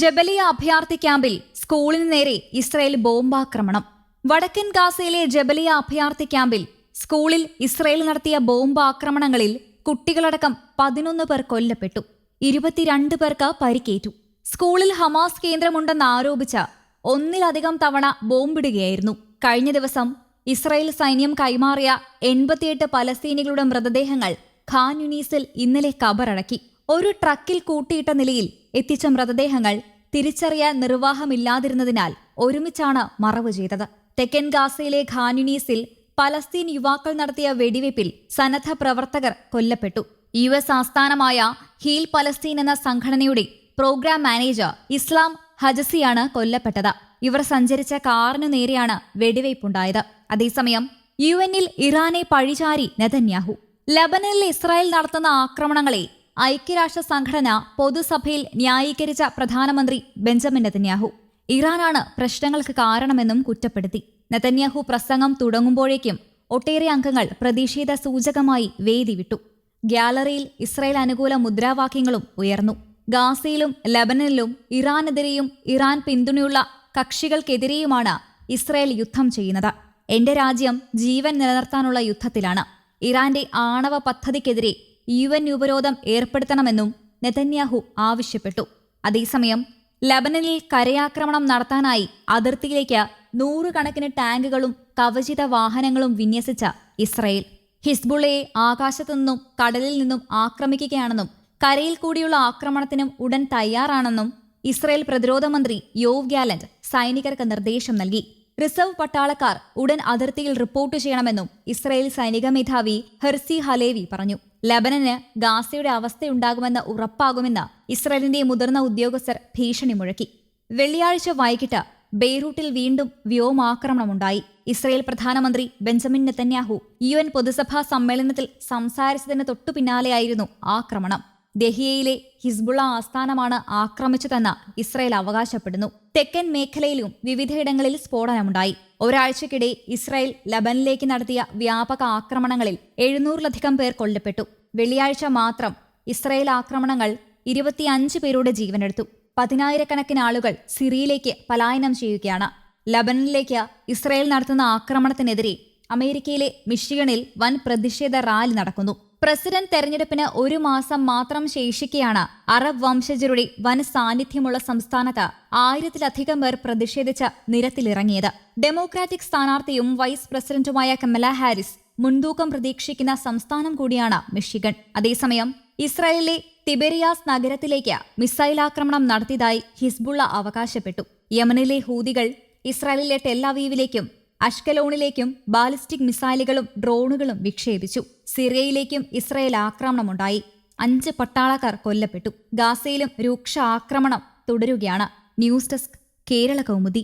Jabalia അഭയാർത്ഥി ക്യാമ്പിൽ സ്കൂളിന് നേരെ ഇസ്രയേൽ ബോംബാക്രമണം. വടക്കൻ ഗാസയിലെ ജബലിയ അഭയാർത്ഥി ക്യാമ്പിൽ സ്കൂളിൽ ഇസ്രയേൽ നടത്തിയ ബോംബാക്രമണങ്ങളിൽ കുട്ടികളടക്കം പതിനൊന്ന് പേർ കൊല്ലപ്പെട്ടു. ഇരുപത്തിരണ്ട് പേർക്ക് പരിക്കേറ്റു. സ്കൂളിൽ ഹമാസ് കേന്ദ്രമുണ്ടെന്ന് ആരോപിച്ച ഒന്നിലധികം തവണ ബോംബിടുകയായിരുന്നു. കഴിഞ്ഞ ദിവസം ഇസ്രയേൽ സൈന്യം കൈമാറിയ എൺപത്തിയെട്ട് പലസ്തീനികളുടെ മൃതദേഹങ്ങൾ ഖാൻ യുനീസിൽ ഇന്നലെ കബറടക്കി. ഒരു ട്രക്കിൽ കൂട്ടിയിട്ട നിലയിൽ എത്തിച്ച മൃതദേഹങ്ങൾ തിരിച്ചറിയാൻ നിർവാഹമില്ലാതിരുന്നതിനാൽ ഒരുമിച്ചാണ് മറവ് ചെയ്തത്. തെക്കൻ ഗാസയിലെ ഖാനുനീസിൽ പലസ്തീൻ യുവാക്കൾ നടത്തിയ വെടിവയ്പിൽ സന്നദ്ധ പ്രവർത്തകർ കൊല്ലപ്പെട്ടു. യു എസ് ആസ്ഥാനമായ ഹീൽ പലസ്തീൻ എന്ന സംഘടനയുടെ പ്രോഗ്രാം മാനേജർ ഇസ്ലാം ഹജസിയാണ് കൊല്ലപ്പെട്ടത്. ഇവർ സഞ്ചരിച്ച കാറിനു നേരെയാണ് വെടിവയ്പുണ്ടായത്. അതേസമയം യു എന്നിൽ ഇറാനെ പഴിചാരി നെതന്യാഹു. ലബനനിൽ ഇസ്രായേൽ നടത്തുന്ന ആക്രമണങ്ങളെ ഐക്യരാഷ്ട്ര സംഘടന പൊതുസഭയിൽ ന്യായീകരിച്ച പ്രധാനമന്ത്രി ബെഞ്ചമിൻ നെതന്യാഹു. ഇറാനാണ് പ്രശ്നങ്ങൾക്ക് കാരണമെന്നും കുറ്റപ്പെടുത്തി. നെതന്യാഹു പ്രസംഗം തുടങ്ങുമ്പോഴേക്കും ഒട്ടേറെ അംഗങ്ങൾ പ്രതിഷേധ സൂചകമായി വേദി വിട്ടു. ഗ്യാലറിയിൽ ഇസ്രയേൽ അനുകൂല മുദ്രാവാക്യങ്ങളും ഉയർന്നു. ഗാസയിലും ലബനനിലും ഇറാനെതിരെയും ഇറാൻ പിന്തുണയുള്ള കക്ഷികൾക്കെതിരെയുമാണ് ഇസ്രയേൽ യുദ്ധം ചെയ്യുന്നത്. എന്റെ രാജ്യം ജീവൻ നിലനിർത്താനുള്ള യുദ്ധത്തിലാണ്. ഇറാന്റെ ആണവ പദ്ധതിക്കെതിരെ യു എൻ ഉപരോധം ഏർപ്പെടുത്തണമെന്നും നെതന്യാഹു ആവശ്യപ്പെട്ടു. അതേസമയം ലബനനിൽ കരയാക്രമണം നടത്താനായി അതിർത്തിയിലേക്ക് നൂറുകണക്കിന് ടാങ്കുകളും കവചിത വാഹനങ്ങളും വിന്യസിച്ച ഇസ്രയേൽ. ഹിസ്ബുള്ളയെ ആകാശത്തു നിന്നും കടലിൽ നിന്നും ആക്രമിക്കുകയാണെന്നും കരയിൽ കൂടിയുള്ള ആക്രമണത്തിനും ഉടൻ തയ്യാറാണെന്നും ഇസ്രയേൽ പ്രതിരോധ മന്ത്രി യോവ് ഗാലന്റ് സൈനികർക്ക് നിർദ്ദേശം നൽകി. റിസർവ് പട്ടാളക്കാർ ഉടൻ അതിർത്തിയിൽ റിപ്പോർട്ട് ചെയ്യണമെന്നും ഇസ്രയേൽ സൈനിക മേധാവി ഹെർസി ഹലേവി പറഞ്ഞു. ലബനന് ഗാസയുടെ അവസ്ഥയുണ്ടാകുമെന്ന് ഉറപ്പാകുമെന്ന് ഇസ്രയേലിന്റെ മുതിർന്ന ഉദ്യോഗസ്ഥർ ഭീഷണി മുഴക്കി. വെള്ളിയാഴ്ച വൈകിട്ട് ബെയ്റൂട്ടിൽ വീണ്ടും വ്യോമാക്രമണമുണ്ടായി. ഇസ്രയേൽ പ്രധാനമന്ത്രി ബെഞ്ചമിൻ നെതന്യാഹു യു എൻ പൊതുസഭാ സമ്മേളനത്തിൽ സംസാരിച്ചതിന് തൊട്ടുപിന്നാലെയായിരുന്നു ആക്രമണം. ദഹിയയിലെ ഹിസ്ബുള്ള ആസ്ഥാനമാണ് ആക്രമിച്ചതെന്ന് ഇസ്രയേൽ അവകാശപ്പെടുന്നു. തെക്കൻ മേഖലയിലും വിവിധയിടങ്ങളിൽ സ്ഫോടനമുണ്ടായി. ഒരാഴ്ചക്കിടെ ഇസ്രായേൽ ലബനിലേക്ക് നടത്തിയ വ്യാപക ആക്രമണങ്ങളിൽ എഴുന്നൂറിലധികം പേർ കൊല്ലപ്പെട്ടു. വെള്ളിയാഴ്ച മാത്രം ഇസ്രായേൽ ആക്രമണങ്ങൾ ഇരുപത്തിയഞ്ച് പേരുടെ ജീവനെടുത്തു. പതിനായിരക്കണക്കിന് ആളുകൾ സിറിയയിലേക്ക് പലായനം ചെയ്യുകയാണ്. ലബനിലേക്ക് ഇസ്രായേൽ നടത്തുന്ന ആക്രമണത്തിനെതിരെ അമേരിക്കയിലെ മിഷിഗണിൽ വൻ പ്രതിഷേധ റാലി നടക്കുന്നു. പ്രസിഡന്റ് തെരഞ്ഞെടുപ്പിന് ഒരു മാസം മാത്രം ശേഷിക്കെയാണ് അറബ് വംശജരുടെ വൻ സാന്നിധ്യമുള്ള സംസ്ഥാനത്ത് ആയിരത്തിലധികം പേർ പ്രതിഷേധിച്ച് നിരത്തിലിറങ്ങിയത്. ഡെമോക്രാറ്റിക് സ്ഥാനാർത്ഥിയും വൈസ് പ്രസിഡന്റുമായ കമല ഹാരിസ് മുൻതൂക്കം പ്രതീക്ഷിക്കുന്ന സംസ്ഥാനം കൂടിയാണ് മിഷിഗൺ. അതേസമയം ഇസ്രായേലിലെ തിബെരിയാസ് നഗരത്തിലേക്ക് മിസൈൽ ആക്രമണം നടത്തിയതായി ഹിസ്ബുള്ള അവകാശപ്പെട്ടു. യമനിലെ ഹൂതികൾ ഇസ്രായേലിലെ ടെല്ലവീവിലേക്കും അഷ്കലോണിലേക്കും ബാലിസ്റ്റിക് മിസൈലുകളും ഡ്രോണുകളും വിക്ഷേപിച്ചു. സിറിയയിലേക്കും ഇസ്രയേൽ ആക്രമണമുണ്ടായി. അഞ്ച് പട്ടാളക്കാർ കൊല്ലപ്പെട്ടു. ഗാസയിലും രൂക്ഷ ആക്രമണം തുടരുകയാണ്. News desk Kerala Kaumudi.